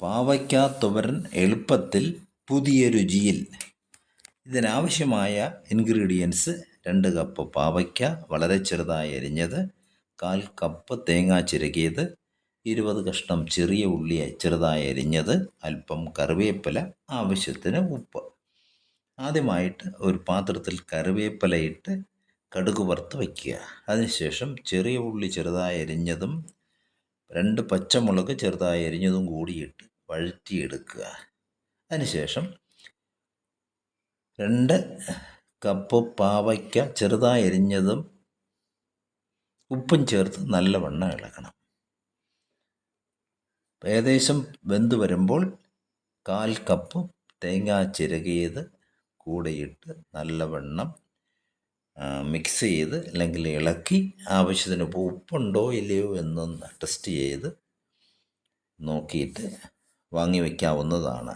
പാവയ്ക്ക തുവരൻ എളുപ്പത്തിൽ പുതിയ രുചിയിൽ. ഇതിനാവശ്യമായ ഇൻഗ്രീഡിയൻസ് രണ്ട് കപ്പ് പാവയ്ക്ക വളരെ ചെറുതായി അരിഞ്ഞത് കാൽ കപ്പ് തേങ്ങ ചിരകിയത് ഇരുപത് കഷ്ണം ചെറിയ ഉള്ളി ചെറുതായി അരിഞ്ഞത് അല്പം കറിവേപ്പില ആവശ്യത്തിന് ഉപ്പ്. ആദ്യമായിട്ട് ഒരു പാത്രത്തിൽ കറിവേപ്പില ഇട്ട് കടുക് വറുത്ത് വയ്ക്കുക. അതിനുശേഷം ചെറിയ ഉള്ളി ചെറുതായി അരിഞ്ഞതും രണ്ട് പച്ചമുളക് ചെറുതായി അരിഞ്ഞതും കൂടിയിട്ട് വഴറ്റിയെടുക്കുക. അതിനുശേഷം രണ്ട് കപ്പ് പാവയ്ക്ക ചെറുതായി അരിഞ്ഞതും ഉപ്പും ചേർത്ത് നല്ലവണ്ണം ഇളക്കണം. ഏകദേശം വെന്ത് വരുമ്പോൾ കാൽ കപ്പ് തേങ്ങ ചിരകിയത് കൂടെയിട്ട് നല്ലവണ്ണം മിക്സ് ചെയ്ത് അല്ലെങ്കിൽ ഇളക്കി ആവശ്യത്തിന് ഉപ്പുണ്ടോ ഇല്ലയോ എന്നൊന്ന് ടെസ്റ്റ് ചെയ്ത് നോക്കിയിട്ട് വാങ്ങി വയ്ക്കാവുന്നതാണ്